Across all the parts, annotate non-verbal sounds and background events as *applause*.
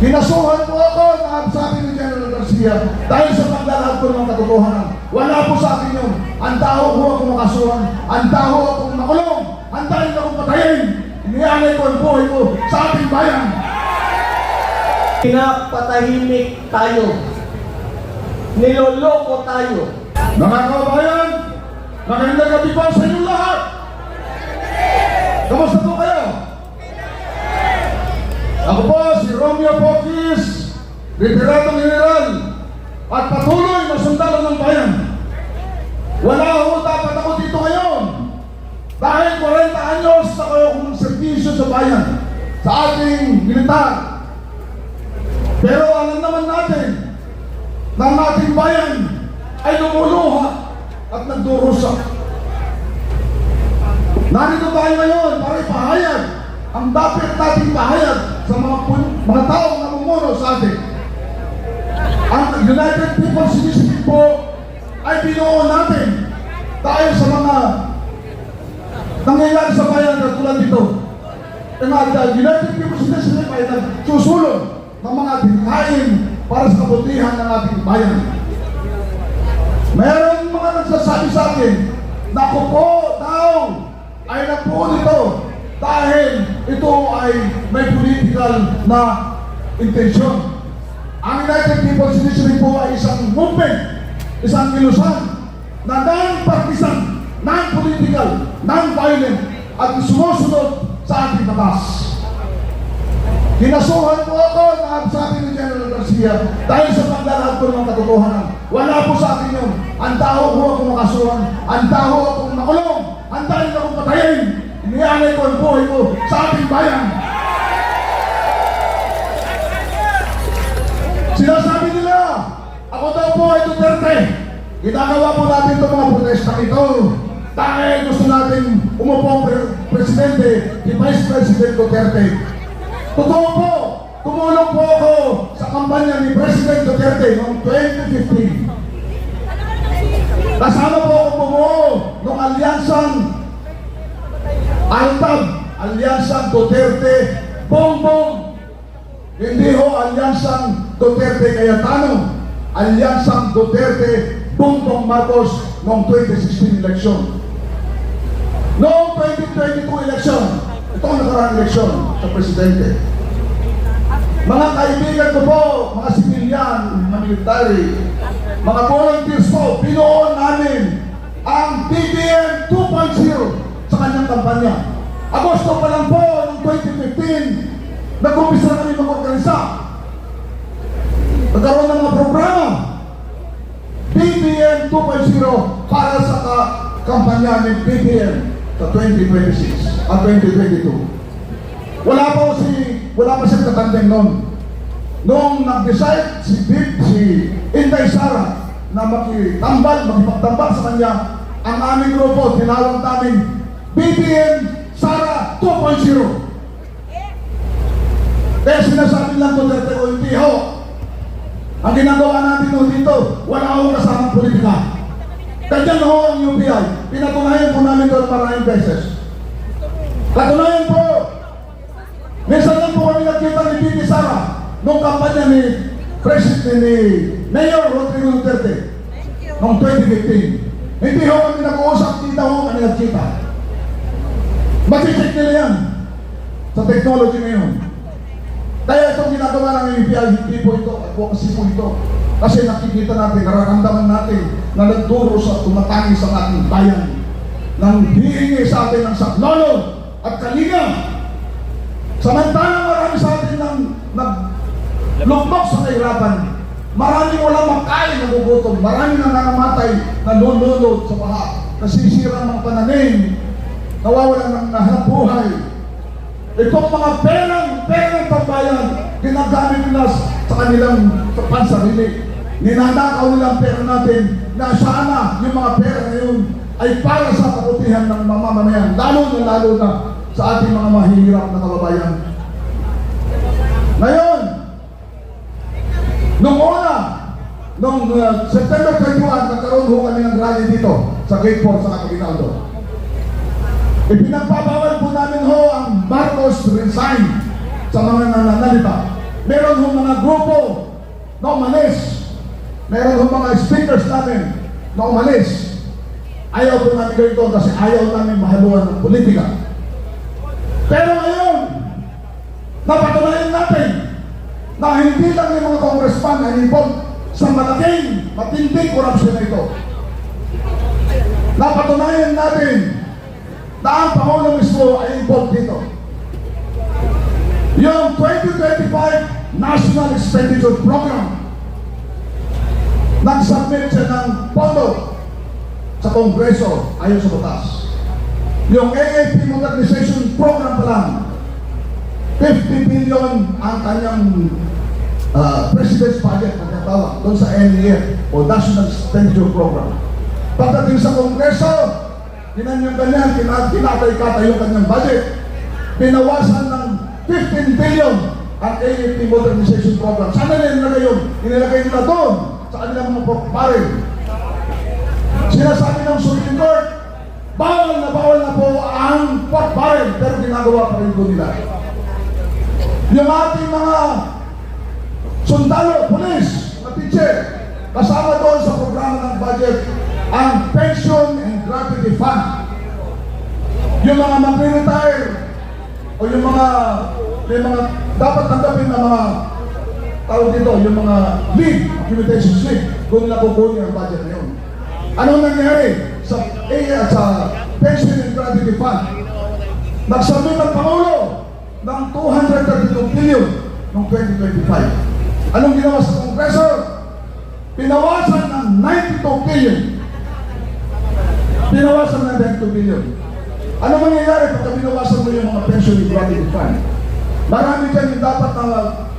Kinasuhan po ako na sabi ni General Garcia dahil sa paglalahad ko ng katotohanan. Wala po sa akin yun. Handa ho po ako makasuhan. Handa ho akong makulong. Handa rin akong patayin. Inialay ko ang buhay ko sa ating bayan. Pinapatahimik tayo. Niloloko tayo. Mga kabayan, magandang gabi po sa inyo lahat. Kamusta po kayo? Ako po si Romeo Pokis, Retiradong General, at patuloy na sundalo ng bayan. Wala ho dapat ako dito ngayon. Dahil 40 anyos na kayo kong servisyo sa bayan, sa ating militar. Pero alam naman natin, na ang ating bayan ay lumuluha at nagdurusa. Narito tayo ngayon para ipahayag ang dapat nating pahayag sa mga mga taong namumuno sa atin. Ang United People's Initiative po ay binuo natin dahil sa mga nangyayari sa bayan na tulad dito. Ang uh, United People's Initiative ay nagsusulong ng mga dinhain para sa kabutihan ng ating bayan. Meron mga nagsasabi sa akin na ako po daw ay napuo nito dahil ito ay may political na intensyon. Ang United People's Initiative po ay isang movement, isang ilusan na non-partisan, non-political, non-violent at sumusunod sa ating batas. Kinasuhan po ako na sabi ni General Garcia dahil sa paglalahad ko ng katotohanan. Wala po sa akin yun. Handa ho po ako makasuhan. Handa ho akong makulong. Handa rin akong patayin. Inialay ko ang buhay ko sa ating bayan. Sinasabi nila, ako daw po ay Duterte. Ginagawa po natin itong mga protesta ito dahil gusto natin umupo ang pre- presidente, si Vice President Duterte. Totoo po, tumulong po ako sa kampanya ni President Duterte noong 2015. Kasama po ako bumuo ng alyansang Altab, alyansang Duterte, Bongbong. Hindi ho alyansang Duterte Cayetano, alyansang Duterte, Bongbong Marcos noong 2016 eleksyon. Noong 2022 eleksyon, ito ang nakaraang eleksyon sa presidente. Mga kaibigan ko po, mga sibilyan, mga military, mga volunteers po, binuo namin ang BBM 2.0 sa kanyang kampanya. Agosto pa lang po ng 2015, nag-umpisa na kami mag-organisa. Nagkaroon ng mga programa. BBM 2.0 para sa ka- kampanya ni BBM sa 2026 at 2022. Wala pa si, wala pa siyang katandem noon. Noong nag-decide si Bib, si Inday Sara na makitambal, makipagtambal sa kanya, ang aming grupo, tinawag namin BBM Sara 2.0. Kaya sinasabi lang ko dati ko, hindi ho. Ang ginagawa natin ho dito, wala akong kasamang politika. Ganyan ho ang UPI. Pinatunayan po namin doon maraming beses. Katunayan po, minsan lang po kami nagkita ni Bibi Sara nung kampanya ni President ni Mayor Rodrigo Duterte noong 2015. Hindi ho kami nag-uusap, kita ho kami nagkita. Maticheck nila yan sa technology ngayon. Kaya itong ginagawa ng UPI, hindi po ito, advocacy po ito. Kasi nakikita natin, nararamdaman natin na nagduros at tumatangi sa ating bayan. Nang hihingi sa atin ng saklolo at kalinga. Samantalang marami sa atin nang naglugmok sa kahirapan. Maraming walang makain na gugutom. Maraming nangangamatay na nunulod sa baha. Nasisira ng pananim. Nawawalan ng nahanap buhay. Itong mga perang, perang pambayan, ginagamit nila sa kanilang sa pansarili. Ninanakaw nila ang pera natin na sana yung mga pera na yun ay para sa kabutihan ng mamamayan, lalo na lalo na sa ating mga mahihirap na kababayan. Ngayon, nung una, nung uh, September 21, nagkaroon ho kami ng rally dito sa Gate 4 sa Capitaldo. Ipinagpapawal po namin ho ang Marcos resign sa mga nananalita Meron hong mga grupo na umalis. Meron hong mga speakers namin na umalis. Ayaw po namin ganito kasi ayaw namin mahaluan ng politika. Pero ngayon, napatunayan natin na hindi lang yung mga congressman ay involved sa malaking, matinding korupsyon na ito. Napatunayan natin na ang Pangulo mismo ay involved dito. Yung 2025 National Expenditure Program, nag-submit siya ng pondo sa Kongreso ayon sa batas. Yung AAP Modernization Program pa lang, 50 billion ang kanyang uh, President's Budget na tinatawag doon sa NEF o National Expenditure Program. Pagdating sa Kongreso, kinanyang-ganyan, kinatay-katay yung kanyang budget. Pinawasan ng 15 billion ang AAP Modernization Program. Sana nila nilagay yun? Inilagay nila doon sa kanilang mga pare. Sinasabi ng Supreme Court, bawal na bawal na po ang pork barrel, pero ginagawa pa rin po nila. Yung ating mga sundalo, polis, mga teacher, kasama doon sa programa ng budget ang pension and gratuity fund. Yung mga mag-retire o yung mga yung mga dapat tanggapin na mga tawag dito, yung mga leave, accumulation slip, doon nila kukunin ang budget na yun. Anong nangyari sa eh, sa pension and gratuity fund? Nagsabi ng Pangulo ng 232 billion noong 2025. Anong ginawa sa Kongreso? Pinawasan ng 92 billion. Pinawasan ng 92 billion. Ano mangyayari pagka binawasan mo yung mga pension and gratuity fund? Marami dyan yung dapat na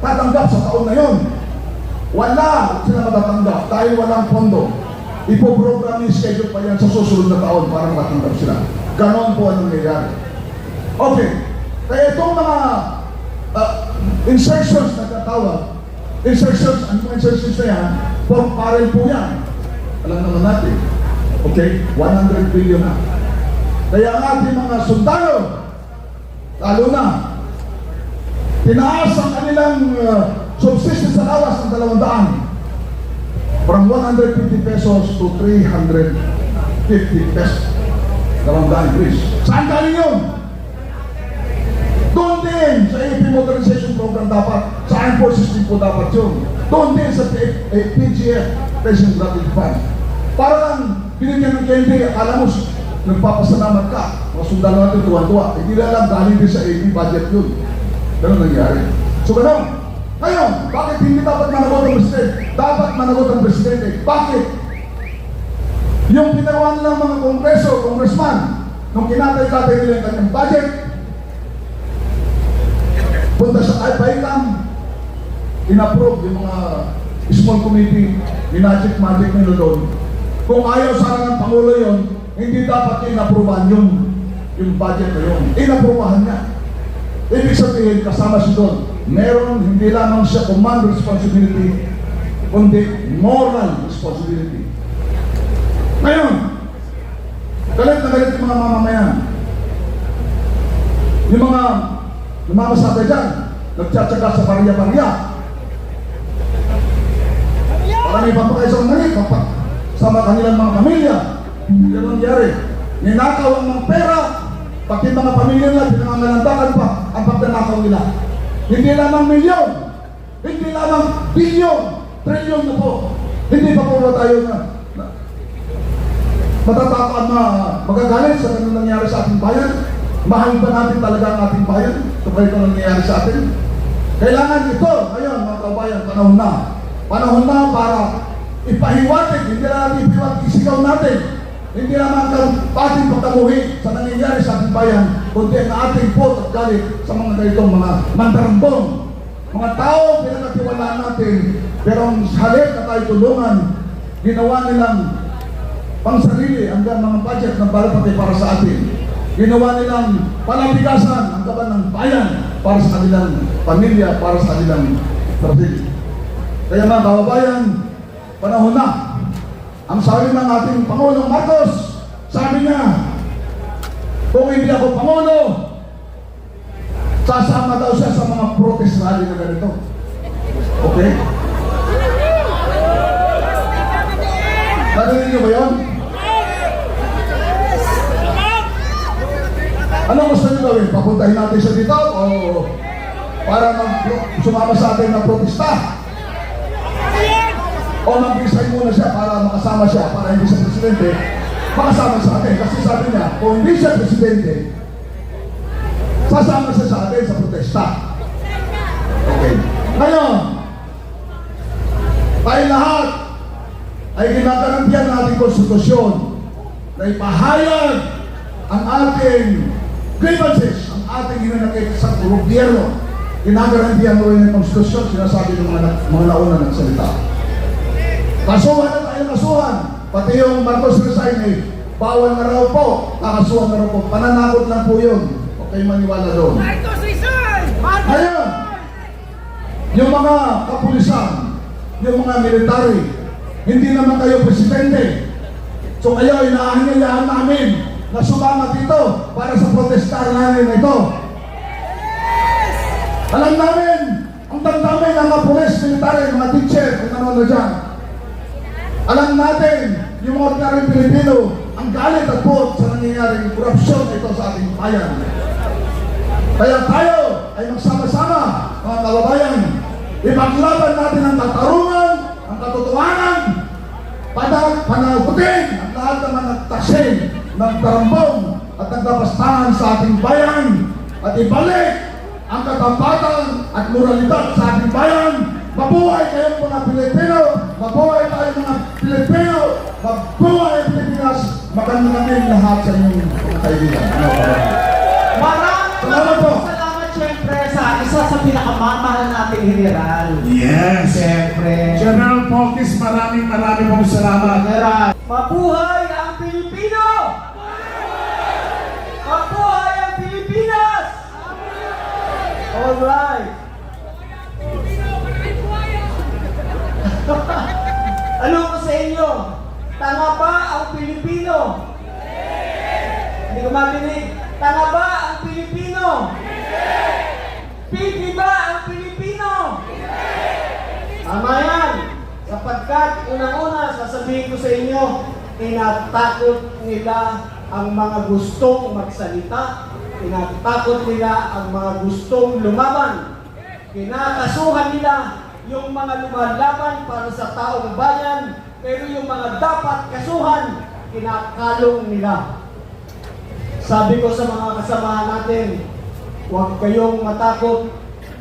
tatanggap sa taon na yon. Wala sila matatanggap dahil walang pondo. Ipoprogram yung schedule pa yan sa susunod na taon para matanggap sila. Ganon po ang nangyayari. Okay. Kaya itong mga uh, insertions na tatawag, insertions, ano mga insertions na yan, for parel po yan. Alam naman natin. Okay? 100 billion na. Kaya ang ating mga sundalo, lalo na, tinaas ang kanilang uh, subsistence allowance ng dalawang daan. From 150 pesos to 350 pesos. Dalawang increase. Saan galing yun? Doon din sa AP Modernization Program dapat, sa Armed Forces din po dapat yun. Doon din sa PGF, Pension Gratuity Fund. Para lang binigyan ng KND, akala mo nagpapasalamat ka, mga sundalo natin tuwa-tuwa. Hindi na lang galing din sa AP budget yun. Ganun nangyari. So ganun. Ngayon, bakit hindi dapat managot ang Presidente? Dapat managot ang Presidente. Bakit? Yung ginawa nilang mga kongreso, congressman, nung kinatay-katay nila yung kanyang budget, punta sa IPICAM, in-approve yung mga small committee, minagic-magic nila doon. Kung ayaw sana ng Pangulo yon, hindi dapat in-approvean yung, yung budget na yun. In-approvehan niya. Ibig sabihin, kasama siya doon. Meron, hindi lamang siya command responsibility, kundi moral responsibility. Ngayon, galit na galit yung mga mamamayan. Yung mga namamasada dyan, nagtsatsaga sa pariya-pariya. Para may papakay sa mga papa, sa mga kanilang mga pamilya. Hindi ano nangyari. Ninakaw ang mga pera, pati mga pamilya nila, pinangangalandakan pa ang pagdanakaw nila. Hindi lamang milyon, hindi lamang bilyon, trilyon na po. Hindi pa po tayo na, na matatakot na magagalit sa ganun nangyari sa ating bayan? Mahal ba natin talaga ang ating bayan? Ba ito nangyayari sa atin? Kailangan ito, ngayon mga kabayan, panahon na. Panahon na para ipahiwatig, hindi natin ipahiwatig, isigaw natin. Hindi naman ang ating pagkamuhi sa nangyayari sa ating bayan, kundi ang ating pot at galit sa mga ganitong mga mandarambong. Mga tao, pinagkatiwalaan natin, pero ang halip na tayo tulungan, ginawa nilang pang sarili hanggang mga budget ng balapati para sa atin. Ginawa nilang palapigasan ang kaban ng bayan para sa kanilang pamilya, para sa kanilang sarili. Kaya mga kababayan, panahon na. Ang sabi ng ating Pangulong Marcos, sabi niya, kung hindi ako Pangulo, sasama daw siya sa mga protest rally na ganito. Okay? Narinig niyo ba yun? Ano gusto niyo gawin? Papuntahin natin siya dito o para mag sumama sa atin na protesta? O mag-resign muna siya para makasama siya para hindi siya presidente makasama sa atin. Kasi sabi niya, kung hindi siya presidente, sasama siya sa atin sa protesta. Okay. Ngayon, tayo lahat ay ginagarantiyan ng ating konstitusyon na ipahayag ang ating grievances, ang ating hinanakit sa gobyerno. Ginagarantiyan mo rin ng konstitusyon, sinasabi ng mga, mga nauna ng salita. Kasuhan na tayo kasuhan. Pati yung Marcos resign eh, bawal na raw po. Nakasuhan na raw po. Pananakot lang po yun. Huwag kayo maniwala doon. Marcos resign! Marcos! Ngayon, yung mga kapulisan, yung mga military, hindi naman kayo presidente. So kayo, inaahingayaan namin na sumama dito para sa protestar namin na ito. Alam namin, ang damdamin ng mga pulis, military, mga teacher, kung ano na dyan. Alam natin, yung mga ordinaryong Pilipino, ang galit at po sa nangyayaring korupsyon ito sa ating bayan. Kaya tayo ay magsama-sama, mga kababayan. Ipaglaban natin ang katarungan, ang katotohanan, panag, panagutin ang lahat ng mga taksin ng tarambong at nagdapastangan sa ating bayan at ibalik ang katapatan at moralidad sa ating bayan. Mabuhay kayong mga Pilipino! Mabuhay tayo mga Pilipino! Mabuhay ang Pilipinas! Maganda namin lahat sa inyong kaibigan. Ano? Maraming Salamat po. maraming salamat syempre sa isa sa pinakamamahal nating general. Yes. Siyempre. General Pokis, maraming maraming pong salamat. General. Mabuhay ang Pilipino! Mabuhay ang Pilipinas! Alright. *laughs* Ano ko sa inyo? Tanga ba ang Pilipino? Hindi ko marinig. Tanga ba ang Pilipino? Pipi ba ang Pilipino? Tama yan. Sapagkat unang-una, sasabihin ko sa inyo, tinatakot nila ang mga gustong magsalita. Tinatakot nila ang mga gustong lumaban. Kinakasuhan nila yung mga lumalaban para sa taong bayan, pero yung mga dapat kasuhan, kinakalong nila. Sabi ko sa mga kasamahan natin, huwag kayong matakot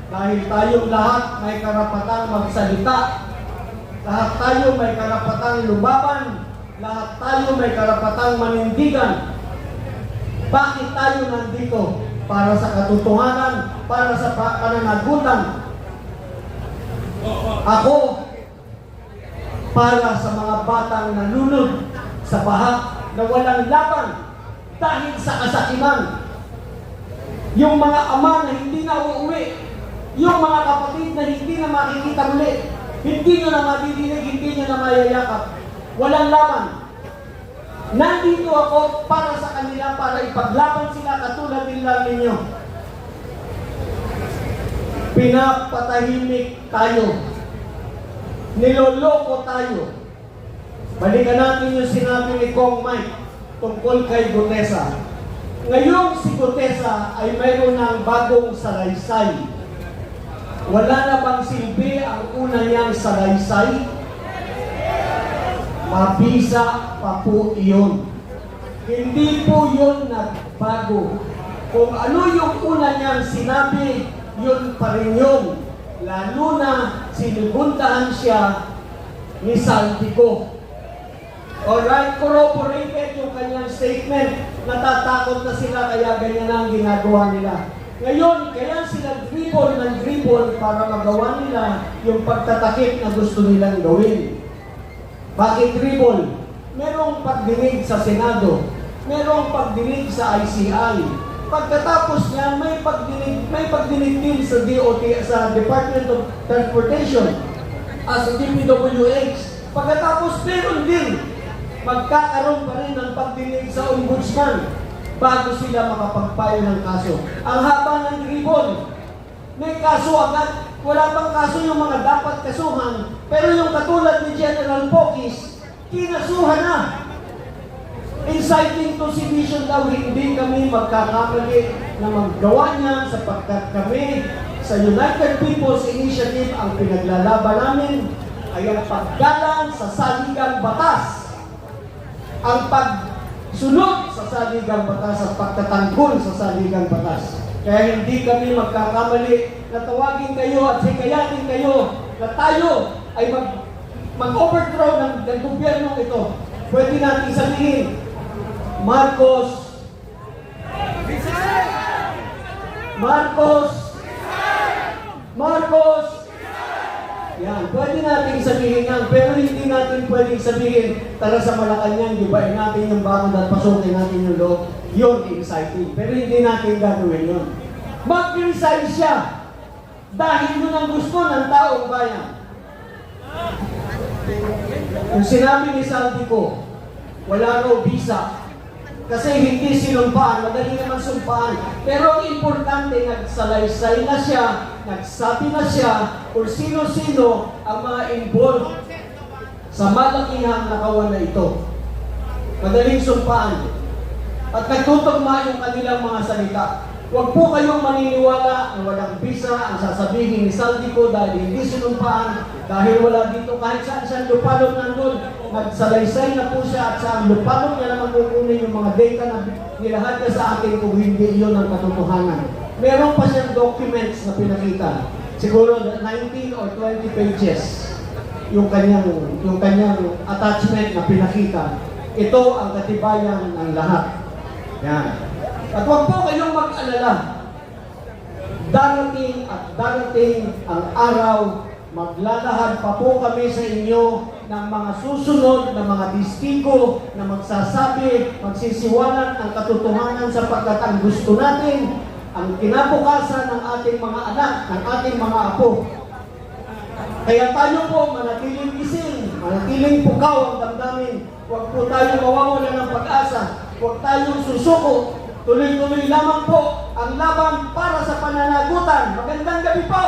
dahil tayong lahat may karapatang magsalita. Lahat tayo may karapatang lumaban. Lahat tayo may karapatang manindigan. Bakit tayo nandito? Para sa katotohanan, para sa pa- pananagutan. Ako, para sa mga batang nalunod sa baha na walang laban dahil sa kasakiman. Yung mga ama na hindi na uuwi, yung mga kapatid na hindi na makikita muli, hindi nyo na madidinig, hindi nyo na mayayakap, walang laban. Nandito ako para sa kanila, para ipaglaban sila katulad din lang ninyo. Pinapatahimik tayo. Niloloko tayo. Balikan natin yung sinabi ni Kong Mike tungkol kay Gutesa. Ngayong si Gutesa ay mayroon ng bagong salaysay. Wala na bang silbi ang una niyang salaysay? Mabisa pa po iyon. Hindi po yun nagbago. Kung ano yung una niyang sinabi, yun pa rin yun. Lalo na sinubuntahan siya ni Saltico. Alright, corroborated yung kanyang statement. Natatakot na sila kaya ganyan ang ginagawa nila. Ngayon, kaya sila dribble ng dribble para magawa nila yung pagtatakip na gusto nilang gawin. Bakit dribble? Merong pagdinig sa Senado. Merong pagdinig sa ICI. Pagkatapos niyan, may pagdinig, may pagdinig din sa DOT, sa Department of Transportation, as sa DPWH. Pagkatapos, meron din magkakaroon pa rin ng pagdinig sa ombudsman bago sila makapagpayo ng kaso. Ang haba ng dribble, may kaso agad, Wala pang kaso yung mga dapat kasuhan, pero yung katulad ni General Pokis, kinasuhan na. Inciting to sedition daw, hindi kami magkakamali na maggawa niyan sapagkat kami sa United People's Initiative ang pinaglalaban namin ay ang paggalang sa saligang batas. Ang pagsunod sa saligang batas at pagtatanggol sa saligang batas. Kaya hindi kami magkakamali na tawagin kayo at hikayatin kayo na tayo ay mag mag-overthrow ng, ng gobyerno ito. Pwede natin sabihin, Marcos, Marcos, Marcos, yan, pwede natin sabihin yan, pero hindi natin pwedeng sabihin, tara sa Malacanang, gibain natin yung bakod at pasukin natin yung loob. Yun, exciting. Pero hindi natin gagawin yun. Mag-resign siya dahil yun ang gusto ng taong bayan. Yung sinabi ni Sandy ko, wala raw visa. Kasi hindi sinumpaan, madali naman sumpaan. Pero ang importante, nagsalaysay na siya, nagsabi na siya kung sino-sino ang mga involved sa malakihang nakawan na ito. Madaling sumpaan. At nagtutugma yung kanilang mga salita. Huwag po kayong maniniwala na walang visa ang sasabihin ni Saldico dahil hindi sinumpaan, dahil wala dito kahit saan saan lupalop nandun. Nagsalaysay na po siya at sa lupalop niya naman kukunin yung mga data na nilahad niya sa atin kung hindi iyon ang katotohanan. Meron pa siyang documents na pinakita. Siguro 19 or 20 pages yung kanyang yung kanyang attachment na pinakita. Ito ang katibayan ng lahat. Yan. At huwag po kayong mag-alala. Darating at darating ang araw, maglalahad pa po kami sa inyo ng mga susunod na mga distigo na magsasabi, magsisiwanan ang katotohanan sapagkat ang gusto natin, ang kinabukasan ng ating mga anak, ng ating mga apo, kaya tayo po manatiling gising, manatiling pukaw ang damdamin. Huwag po tayo mawawala ng pag-asa. Huwag tayong susuko. Tuloy-tuloy lamang po ang laban para sa pananagutan. Magandang gabi po!